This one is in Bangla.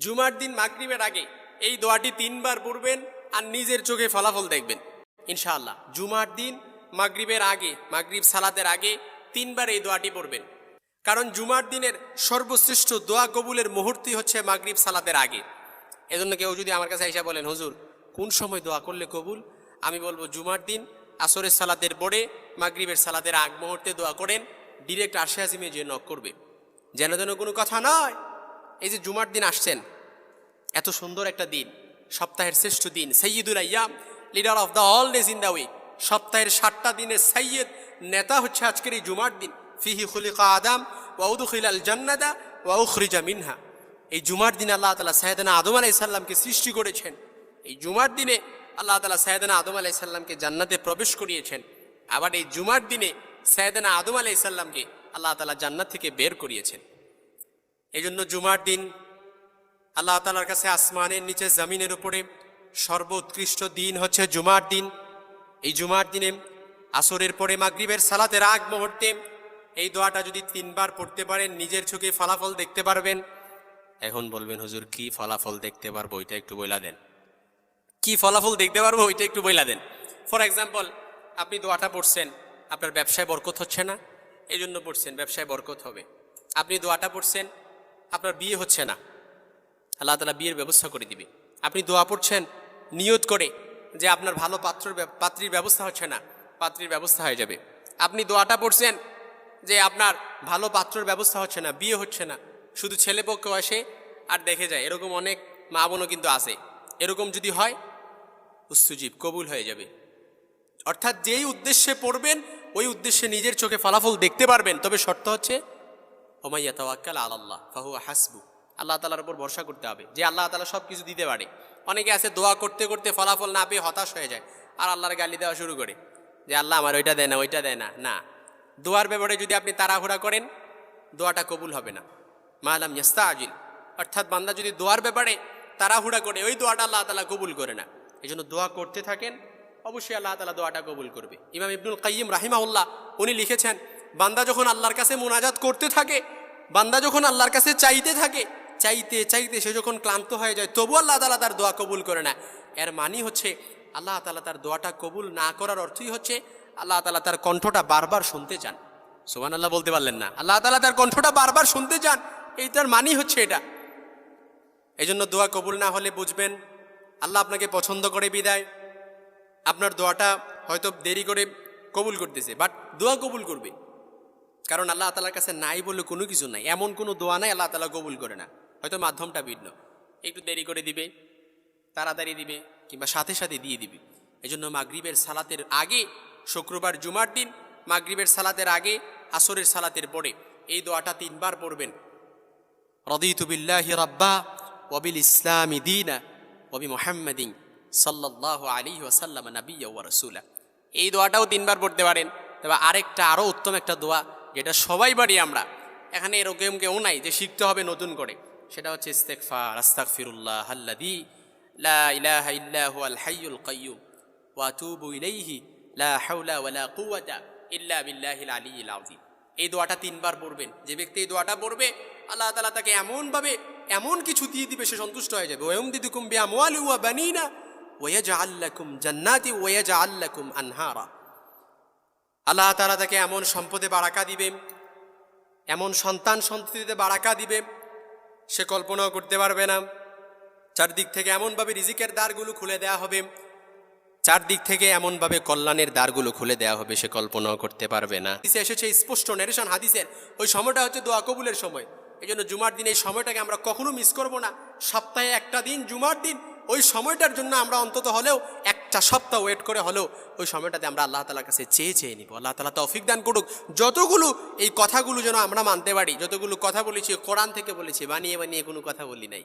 জুমার দিন মাগরিবের আগে এই দোয়াটি তিনবার পড়বেন আর নিজের চোখে ফলাফল দেখবেন। ইনশাআল্লাহ, জুমার দিন, মাগরিবের আগে, মাগরিব সালাতের আগে তিনবার এই দোয়াটি পড়বেন। কারণ জুমার দিনের সর্বশ্রেষ্ঠ দোয়া কবুলের মুহূর্তই হচ্ছে মাগরিব সালাতের আগে। এজন্য কেউ যদি আমার কাছে এসে বলেন, হুজুর, কোন সময় দোয়া করলে কবুল? আমি বলব, জুমার দিন আসরের সালাতের পরে মাগরিবের সালাতের আগ মুহূর্তে দোয়া করেন, ডিরেক্ট আশে আজিমে যে নক করবে। যেন যেন কোনো কথা নয় এই যে জুমার দিন আসছেন, এত সুন্দর একটা দিন, সপ্তাহের শ্রেষ্ঠ দিন সৈয়দুল আয়াম, leader of the all days in the week, সপ্তাহের সাতটা দিনের সৈয়দ নেতা হচ্ছে আজকের এই জুমার দিন, ফিহি খুলিকা আদাম ওয়াউদুখিল আল জান্নাদা ওয়াউখরিজা মিনহা। এই জুমার দিনে আল্লাহ তালা সাহেদানা আদম আলাইসাল্লামকে সৃষ্টি করেছেন। এই জুমার দিনে আল্লাহ তালা সাহেদানা আদম আলাইসাল্লামকে জান্নাতে প্রবেশ করিয়েছেন। আবার এই জুমার দিনে সাহেদানা আদম আলাইসাল্লামকে আল্লাহ তালা জান্নাত থেকে বের করিয়েছেন। এই জন্য জুমার দিন আল্লাহ তালার কাছে আসমানের নিচে জমিনের উপরে সর্বোৎকৃষ্ট দিন হচ্ছে জুমার দিন। এই জুমার দিনে আসরের পরে মাগরিবের সালাতের আগ মুহূর্তে এই দোয়াটা যদি তিনবার পড়তে পারেন, নিজের চোখে ফলাফল দেখতে পারবেন। এখন বলবেন, হুজুর, কি ফলাফল দেখতে পারব ওইটা একটু বইলা দেন। কি ফলাফল দেখতে পারব ওইটা একটু বইলা দেন। ফর এক্সাম্পল আপনি দোয়াটা পড়ছেন, আপনার ব্যবসায় বরকত হচ্ছে না এই জন্য পড়ছেন, ব্যবসায় বরকত হবে। আপনি দোয়াটা পড়ছেন আপনার বিয়ে হচ্ছে না। আল্লাহ তালা বিয়ের ব্যবস্থা করে দিবে। আপনি দোয়া পড়ছেন, নিয়ত করে যে আপনার ভালো পাত্র পাত্রীর ব্যবস্থা হচ্ছে না, পাত্রীর ব্যবস্থা হয়ে যাবে। আপনি দোয়াটা পড়ছেন যে আপনার ভালো পাত্রর ব্যবস্থা হচ্ছে না, বিয়ে হচ্ছে না। শুধু ছেলে পক্ষ আসে আর দেখে যায়, এরকম অনেক মা বোনও কিন্তু আসে এরকম যদি হয় উস্তুজীব কবুল হয়ে যাবে। অর্থাৎ যেই উদ্দেশ্যে পড়বেন, ওই উদ্দেশ্যে নিজের চোখে ফলাফল দেখতে পারবেন। তবে শর্ত হচ্ছে ওমাইয়া তাওয়াক্কাল আল্লাহ ফাহু হাসবু। আল্লাহ তালার উপর ভরসা করতে হবে যে আল্লাহ তালা সব কিছু দিতে পারে। অনেকে আছে দোয়া করতে করতে ফলাফল না পেয়ে হতাশ হয়ে যায়, আর আল্লাহর গালি দেওয়া শুরু করে যে আল্লাহ আমার ওইটা দেয় না, ওইটা দেয় না। না, দোয়ার ব্যাপারে যদি আপনি তাড়াহুড়া করেন, দোয়াটা কবুল হবে না। মালাম ইয়াস্তা আজিল অর্থাৎ বান্দা যদি দোয়ার ব্যাপারে তাড়াহুড়া করে, ওই দোয়াটা আল্লাহ তালা কবুল করে না। এই জন্য দোয়া করতে থাকেন, অবশ্যই আল্লাহ তালা দোয়াটা কবুল করবে। ইমাম ইবনুল কাইম রাহিমাউল্লাহ উনি লিখেছেন বান্দা যখন আল্লাহর কাছে মোনাজাত করতে থাকে, বান্দা যখন আল্লাহর কাছে চাইতে থাকে, চাইতে চাইতে সে যখন ক্লান্ত হয়ে যায় তবু আল্লাহ তালা তার দোয়া কবুল করে না এর মানি হচ্ছে, আল্লাহ তালা তার দোয়াটা কবুল না করার অর্থই হচ্ছে, আল্লাহ তালা তার কণ্ঠটা বারবার শুনতে চান। সোমান আল্লাহ বলতে পারলেন না। আল্লাহ তালা তার কণ্ঠটা বারবার শুনতে চান এই তার মানি হচ্ছে এটা। এই জন্য দোয়া কবুল না হলে বুঝবেন, আল্লাহ আপনাকে পছন্দ করে বিদায়। আপনার দোয়াটা হয়তো দেরি করে কবুল করতেছে বাট দোয়া কবুল করবে। কারণ আল্লাহ তালার কাছে নাই বলে কোনো কিছু নাই। এমন কোনো দোয়া নাই আল্লাহ তালা কবুল করে না। হয়তো মাধ্যমটা ভিন্ন। একটু দেরি করে দিবে, তাড়াতাড়ি দিবে, কিংবা সাথে সাথে দিয়ে দিবে। এই জন্য মাগরীবের সালাতের আগে, শুক্রবার, জুমার দিন, মাগরীবের সালাতের আগে, আসরের সালাতের পরে এই দোয়াটা তিনবার পড়বেন। রদিতু বিল্লাহি রাব্বা ওয়াবিল ইসলামি দিনা ওবি মোহাম্মদিন সাল্লাহ আলী ওয়াসাল্লাম নাবিয়া ওয়া রসুলা। এই দোয়াটাও তিনবার পড়তে পারেন। তবে আরেকটা আরও উত্তম একটা দোয়া যেটা সবাই বাড়ি আমরা। এখানে এরকম কেউ নাই যে শিখতে হবে নতুন করে। সেটা হচ্ছে ইস্তেকফার আস্তাক ফিরুল্লাহ হাল্লাদি লা ইলাহা ইল্লাহু আল হাইয়ুল কাইয়ুম, ওয়া আতুবু ইলাইহি, লা হাওলা ওয়ালা কুওয়াতা ইল্লা বিল্লাহিল আলিয়্যিল আযীম। এই দোয়াটা তিনবার পড়বেন। যে ব্যক্তি এই দোয়াটা পড়বে, আল্লাহ তাআলা তাকে এমনভাবে এমন কিছু দিয়ে দিবে, সে সন্তুষ্ট হয়ে যাবে। ওয়ম দিদুকুম বিআমওয়ালি ওয়া বানিনা ওয়াজআল লাকুম জান্নাতি ওয়াজআল লাকুম আনহারা। আল্লাহ তাআলা তাকে এমন সম্পদে বারাকা দিবে, এমন সন্তান সন্ততিতে বারাকা দিবে, সে কল্পনাও করতে পারবে না। চারদিক থেকে এমনভাবে রিজিকের দ্বারগুলো খুলে দেয়া হবে, চারদিক থেকে এমনভাবে কল্যাণের দ্বারগুলো খুলে দেওয়া হবে, সে কল্পনাও করতে পারবে না। হাদিসে এসেছে স্পষ্ট নেরেশন হাদিসের, ওই সময়টা হচ্ছে দোয়া কবুলের সময়। এই জন্য জুমার দিন এই সময়টাকে আমরা কখনো মিস করব না। সপ্তাহে একটা দিন, জুমার দিন, ওই সময়টার জন্য আমরা অন্তত হলেও একটা সপ্তাহ ওয়েট করে হলেও ওই সময়টাতে আমরা আল্লাহ তালার কাছে চেয়ে চেয়ে নিব। আল্লাহ তালা তৌফিক দান করুক। যতগুলো এই কথাগুলো যেন আমরা মানতে পারি, যতগুলো কথা বলেছি, কোরআন থেকে বলেছি, বানিয়ে বানিয়ে কোনো কথা বলি নাই।